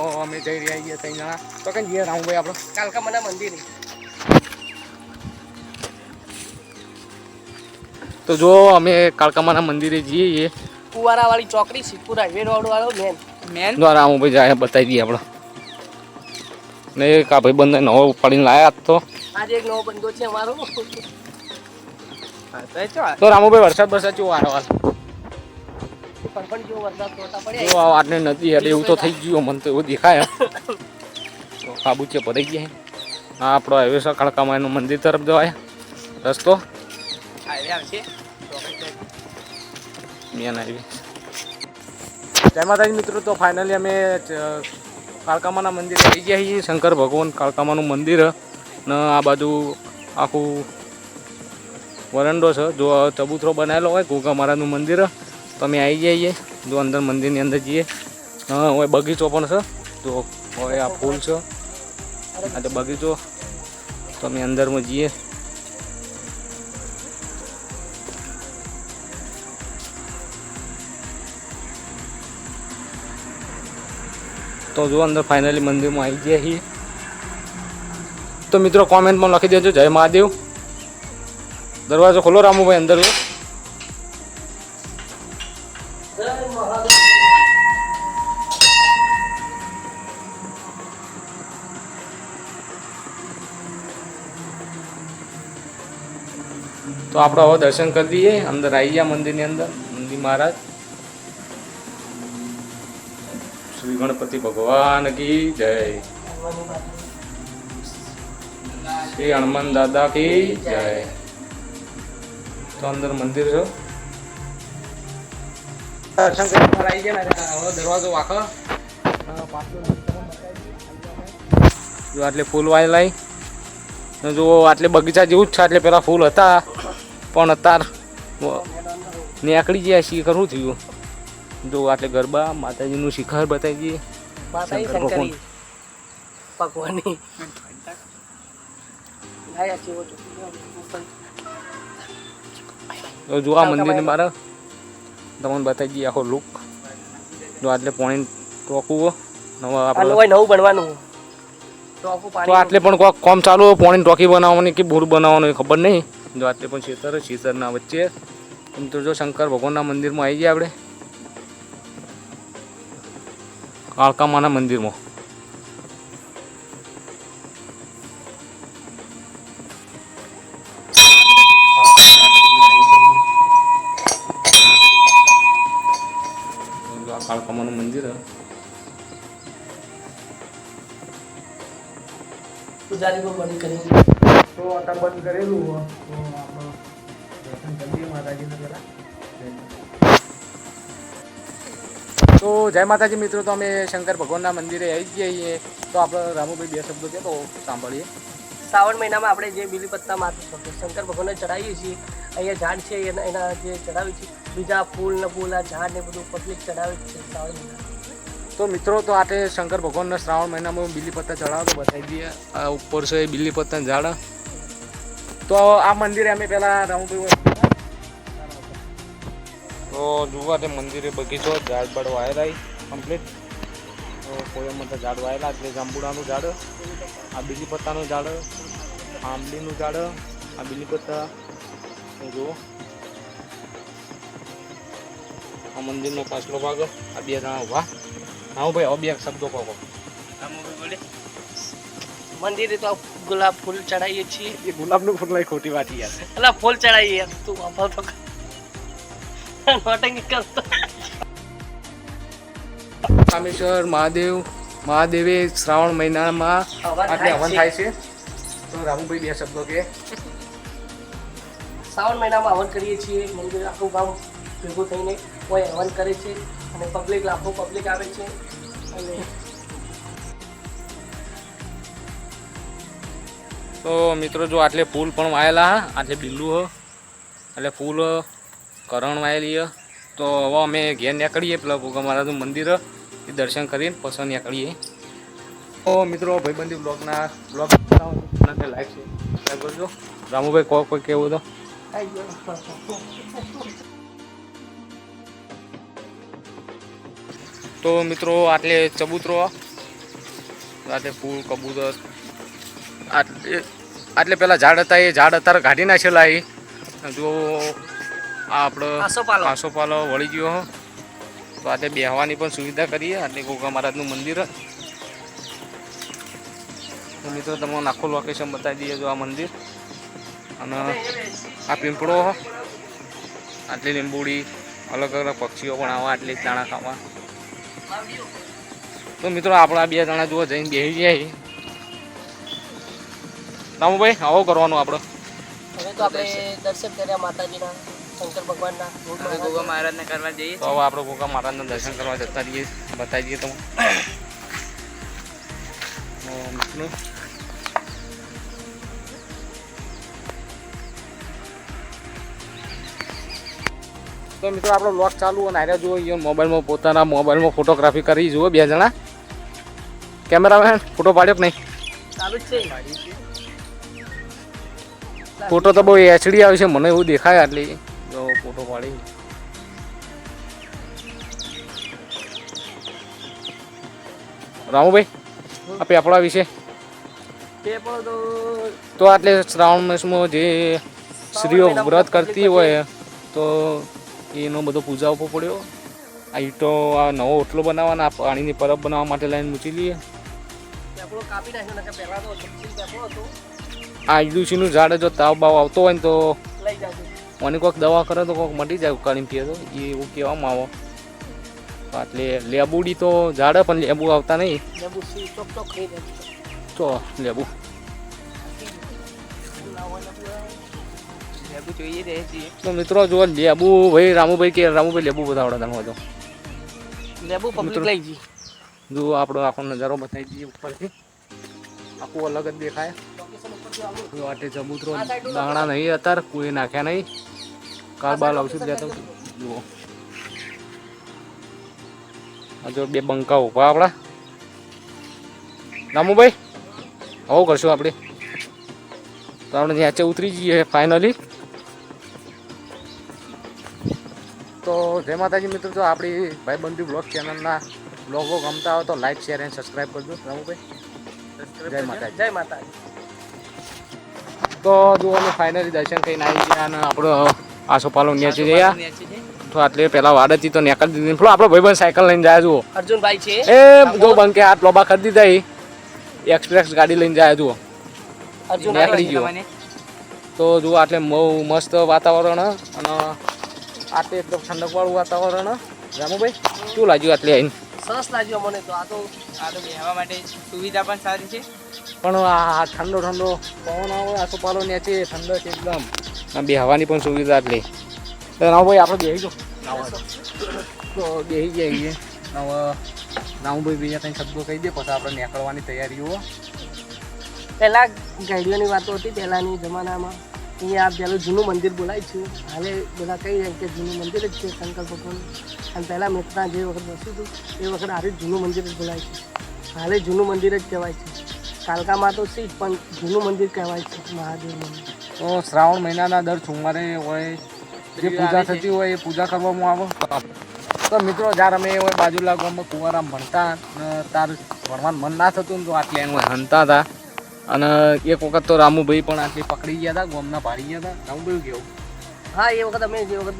તો અમે જઈ રહ્યા છીએ ત્રણ જણા. તો કઈ જઈએ રામભાઈ આપણે? મને મંદિર. તો જો અમે કાળકામાના મંદિરે જઈએ છીએ. કુવારાવાળી ચોકડી સિદ્ધપુર હાઈવે રોડ વાળો મેન મેન દ્વારા રામભાઈ જાય બતાવી દઈએ આપણે. ને એક આ ભાઈ બંને નવો ઉપાડીને લાયા તો. આજે એક નવો બંધો છે અમારો. તો રામુભાઈ વરસાદ વરસાદ ચો વારો જો પડ્યા આ આટલે નદી એટલે એવું તો થઈ ગયું મને તો એવું દેખાય. તો કાબુચે ભરાઈ ગયા આ આપણો હાઈવે છે કાળકામાનું મંદિર તરફ જવાય. રસ્તો? મેન હાઈવે જય માતાજી મિત્રો તો ફાઇનલી અમે કાળકામાના મંદિર આવી ગયા છીએ. શંકર ભગવાન કાળકામાનું મંદિર ને આ બાજુ આખું વરંડો છે. જો ચબૂતરો બનાવેલો હોય ગોગા મહારાજનું મંદિર તો અમે આવી જઈએ જો અંદર મંદિરની અંદર જઈએ. હા હવે બગીચો પણ છે. જો હોય આ ફૂલ છે. આ તો બગીચો. તો અમે અંદરમાં જઈએ. તો જો અંદર ફાઇનલી મંદિરમાં આવી ગયા છીએ. તો મિત્રો કોમેન્ટમાં લખી દેજો. જય મહાદેવ. દરવાજો ખોલો રામુભાઈ અંદર તો આપણે હવે દર્શન કરી દઈએ અંદર આવી ગયા મંદિરની અંદર, મંદિર મહારાજ. શ્રી ગણપતિ ભગવાન કી જય. શ્રી હનુમાન દાદા કી જય. તો અંદર મંદિર છે. દર્શન આવી ગયા ને હવે દરવાજો વાંકો જો આટલે ફૂલ વાયેલાય ને જો આટલે બગીચા જેવું જ છે, આટલે પેલા ફૂલ હતા. પણ અત્યાર નીકળી ગયા શિખર શું થયું. જો આટલે ગરબા માતાજીનું શિખર બતાવી દઈએ જોવા મંદિર ભગવાનની. આ જો મંદિરની બહાર તમને બતાવી દઈએ આખો લુક જો આટલે પાણી ટોકવું નવા આપણે. નવું બનવાનું. તો આટલે પણ કોઈક કોમ ચાલુ હોય પાણી ટોકી બનાવવાની કે બોર બનાવવાનું ખબર નહીં. જો આટલે પણ ખેતર છે, વચ્ચે. એમ તો જો શંકર ભગવાનના મંદિરમાં આવી ગયા આપણે. કાળકામાના મંદિરમાં. કાળકામાનું મંદિર પૂજારી બની કરી. તો અત્યારે બંધ કરેલું હોય તો આપણે દર્શન કરીએ માતાજીને પહેલાં. તો જય માતાજી મિત્રો તો અમે શંકર ભગવાનના મંદિરે આવી ગયા છીએ. તો આપણે રામુભાઈ બે શબ્દો કે તો સાંભળીએ. શ્રાવણ મહિનામાં આપણે જે બીલીપત્તા માથે શંકર ભગવાનને ચડાવીએ છીએ અહીંયા ઝાડ છે એના એના જે ચડાવીએ છીએ બીજા ફૂલ ને ફૂલ આ ઝાડ ને બધું પબ્લિક ચડાવે છે શ્રાવણ મહિના તો મિત્રો તો આટે શંકર ભગવાનના શ્રાવણ મહિનામાં બીલીપત્તા ચડાવો તો બતાવી દઈએ. આ ઉપર છે બીલી બીલીપત્તા ઝાડ. તો આ મંદિરે અમે પહેલાં રામુભાઈ તો જુઓ તે મંદિરે બગીચો ઝાડ બાડ વાયેલા કમ્પ્લીટ તો કોયમાં તો ઝાડ વાયેલા એટલે જાંબુડાનું ઝાડ આ બીલીપત્તાનું ઝાડ આંબલીનું ઝાડ આ બીલીપત્તા. એ જુઓ. આ મંદિરનો પાછલો ભાગ આ બે જણા ઊભા હા ભાઈ હવે બે શબ્દો કહો. મંદિરે તો ગુલાબ ફૂલ ચડાવીએ છીએ. એ ગુલાબનું ફૂલ લઈ ખોટી વાત યાર. એટલે ફૂલ ચડાવીએ યાર. તું વાપર તો કર. કરતો રામેશ્વર મહાદેવ મહાદેવે શ્રાવણ મહિનામાં હવન આટલે થાય હવન છે. થાય છે. તો રામુભાઈ બે શબ્દો કે. શ્રાવણ મહિનામાં હવન કરીએ છીએ. મંદિર આખું ગામ ભેગું થઈને કોઈ હવન કરે છે. અને પબ્લિક લાખો પબ્લિક આવે છે. અને તો મિત્રો જો આટલે ફૂલ પણ વાયેલા હા, આટલે બિલ્લું હ એટલે ફૂલ કરણ વાયેલી હ. તો હવે અમે ઘેર નીકળીએ પેલા મહારાજનું મંદિર એ દર્શન કરીને પછી નીકળીએ. તો મિત્રો ભાઈબંધી બ્લોગના બ્લોગ લાઈક છે સબસ્ક્રાઈબ કરજો. રામુભાઈ કહો કોઈ કેવું તો? તો મિત્રો આટલે ચબૂતરો રાતે ફૂલ, કબૂતર આટલે પેલા ઝાડ હતા એ ઝાડ અત્યારે કાઢી નાખેલા એ જો આ આપણો આસો પાલો વળી ગયો. તો આજે બેહવાની પણ સુવિધા કરીએ. આટલે ગોગા મહારાજનું મંદિર. મિત્રો તમને આખું લોકેશન બતાવી દઈએ જો આ મંદિર. અને આ પીંપળો આટલી લીંબુડી અલગ અલગ પક્ષીઓ પણ આવા આટલી દાણા ખાવા. તો મિત્રો આપણા બે જણા જુઓ જઈને બેસી જાય રામુભાઈ આવો કરવાનું આપણે. હવે તો આપણે દર્શન કર્યા માતાજીના શંકર ભગવાનના હવે ગોગા મહારાજને કરવા જઈએ તો હવે આપણે ગોગા મહારાજના દર્શન કરવા જતા રહીએ બતાવી દઈએ તમને. તો મિત્રો તો આપણો લોક ચાલુ અને આર્યા જુઓ અહીંયા મોબાઈલમાં પોતાના મોબાઈલમાં ફોટોગ્રાફી કરી જુઓ બે જણા. કેમેરામેન ફોટો પાડ્યો કે નહીં? ચાલુ જ છે. ફોટો તો બહુ એચડી આવે છે મને એવું દેખાય આટલી. જો ફોટો પાડી. રામુભાઈ આ પેપડા વિશે? તો આટલે શ્રાવણ માસમાં જે સ્ત્રીઓ વ્રત કરતી હોય તો એનો બધો પૂજા આપવો પડ્યો. આ ઈટો આ નવો ઓટલો બનાવવાના આ પાણીની પરબ બનાવવા માટે લાઈન મૂકી લઈએ કાપી નાખ્યો પહેલા તો આ ઈડુસીનું ઝાડ જો તાવ બાવ આવતો હોય ને તો મને કોઈક દવા કરે તો કોઈક મટી જાય ઉકાળીને પીએ તો. એ એવું કહેવામાં આવો. એટલે લેબુડી તો ઝાડે પણ લેબુ આવતા નહીં. તો લેબુ. તો મિત્રો જો લેબુ ભાઈ રામુભાઈ કે રામુભાઈ લેબુ બતાવડે તમે તો. લેબુ પબ્લિક લઈ જી જો આપણો આખો નજારો બતાવી દઈએ ઉપરથી. આખું અલગ જ દેખાય. વાટે ચબૂતરો દાણા નહીં, અત્યારે કોઈ નાખ્યા નહીં. કાલ બાલ આવશું લેતો જુઓ. જો બે બંકા ઊભા આપણા. રામુભાઈ આવું કરશું આપણે. તો આપણે નીચે ઉતરી જઈએ ફાઇનલી તો જય માતાજી મિત્રો, જો આપણી ભાઈબંધી બ્લોગ ચેનલના બ્લોગો ગમતા હોય તો લાઈક શેર એન્ડ સબસ્ક્રાઈબ કરજો. રામુભાઈ જય માતાજી. જય માતાજી. તો જુઓ ફાઇનલી દર્શન કરીને આવી ગયા અને આપણો આસોપાલો ન્યાચી ગયા તો આટલે પેલા વાડ હતી તો નેકળ દીધી. પેલો આપણો ભાઈબંધ સાયકલ લઈને જાય જુઓ. અર્જુનભાઈ છે. એ જો બંકે હાથ લોબા કરી દીધા એક્સપ્રેસ ગાડી લઈને જાય જુઓ. નીકળી ગયો. તો જુઓ આટલે બહુ મસ્ત વાતાવરણ અને આટલે એકદમ ઠંડકવાળું વાતાવરણ. રામુભાઈ શું લાગ્યું આટલે આવીને સરસ લાગ્યો મને તો. આ તો આ તો બેહવા માટે સુવિધા પણ સારી છે. પણ આ ઠંડો ઠંડો પવન આવે ને છે ઠંડો છે એકદમ. આ બેહવાની પણ સુવિધા એટલે. તો ભાઈ આપણે બેસી જો તો બેસી જઈએ હવે રામભાઈ બીજા કંઈ શબ્દો કહી દે પછી આપણે નીકળવાની તૈયારીઓ. પહેલાં ગાડીઓની વાતો હતી પહેલાંની જમાનામાં. અહીંયા આ પહેલું જૂનું મંદિર બોલાય છે. હાલે બધા કહી રહ્યા કે જૂનું મંદિર જ છે શંકર ભગવાન. અને પહેલાં મેં જે વખત બસ્યું હતું એ વખત હારે જૂનું મંદિર જ બોલાય છે. હાલે જૂનું મંદિર જ કહેવાય છે. કાલકામાં તો છે પણ જૂનું મંદિર કહેવાય છે મહાદેવ મંદિર. તો શ્રાવણ મહિનાના દર સોમવારે હોય જે પૂજા થતી હોય એ પૂજા કરવામાં આવે. તો મિત્રો જ્યારે અમે હોય બાજુ લાગવામાં કુંવારામ ભણતા તાર ભણવાનું મન ના થતું ને તો આટલે એનું હનતા હતા. અને એક વખત તો રામુભાઈ પણ આટલી પકડી ગયા હતા ગોમના પાડી ગયા હતા. રામુભાઈ કેવું? હા એ વખત અમે જે વખત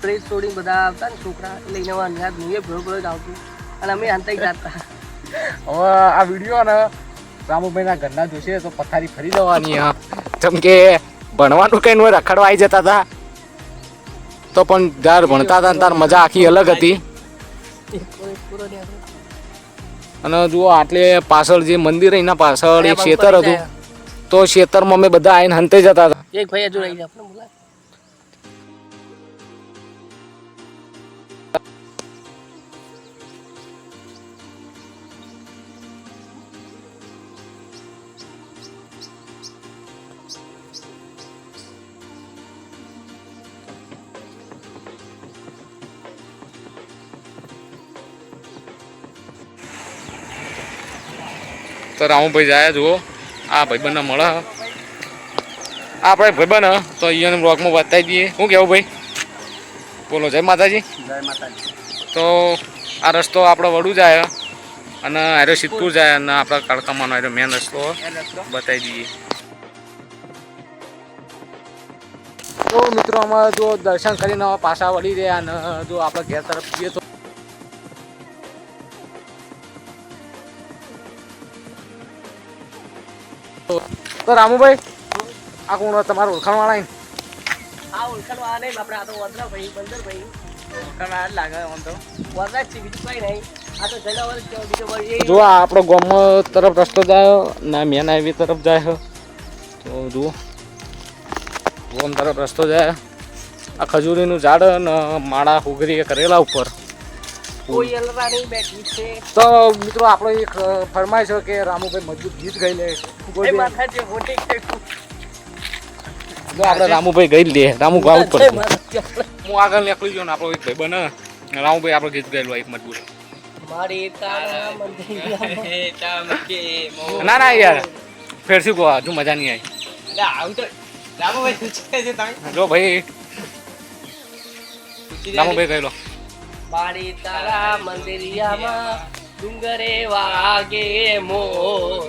પ્રેસ છોડીને બધા આવતા ને છોકરા લઈને અંધાર હું એ ભેળો ભેળો જ આવતું. અને અમે અંતાઈ જતા. હવે આ વીડિયો ને રામુભાઈના ઘરના જોશે તો પથારી ફરી જવાની હા. જેમ કે ભણવાનું કઈ નું રખડવા આવી જતા હતા તો પણ જ્યારે ભણતા હતા ત્યારે મજા આખી અલગ હતી. અને જુઓ આટલે પાછળ જે મંદિર એના પાછળ એક ખેતર હતું. તો ખેતરમાં અમે બધા આવીને હંતે જતા હતા. એક ભાઈ હજુ તો રામુભાઈ જાય જુઓ. આ ભાઈબંધને મળે. આપણે ભાઈબંધ તો અહીંયા બ્લોગમાં બતાવી દઈએ શું કેવું ભાઈ? બોલો જય માતાજી. જય માતાજી. તો આ રસ્તો આપણે વડું જાય અને આરો સિદ્ધપુર જાય અને આપણા કાળકામાંનો આરો મેન રસ્તો. બતાવી દઈએ. તો મિત્રો અમારે જો દર્શન કરીને પાછા વળી રહ્યા અને જો આપણે ઘેર તરફ જઈએ તો તો રામુભાઈ આ કોણ તમારું ઓળખાણવાળા આ ઓળખાણ વાળા નહીં આપણે આ તો વડરા ભાઈ બંદર ભાઈ તમે લાગે આમ તો. વડરા છે બીજું કઈ નહીં. આ તો જનાવર જ બીજો ભાઈ જો આ આપણો ગામ તરફ રસ્તો જાય ના મેન હાઈવે તરફ જાય તો જુઓ ગામ તરફ રસ્તો જાય. આ ખજૂરીનું ઝાડ અને માળા ઉઘરી કરેલા ઉપર. તો મિત્રો આપણો એક ફરમાય છે કે રામુભાઈ મજબૂત ગીત ગઈ લે. જો આપણે રામુભાઈ ગઈ લે. રામુ ગાવું ત્યાં. હું આગળ નીકળી ગયો ને આપણો એક ભાઈ બને. રામુભાઈ આપડે ગીત ગયેલું એક મજબૂત. ના ના યાર. ફેરસી ગો હજુ મજા નહીં આવી. જો ભાઈ. રામુભાઈ ગયેલો મારી તારા મંદિરિયામાં ડુંગરે વાગે મોર.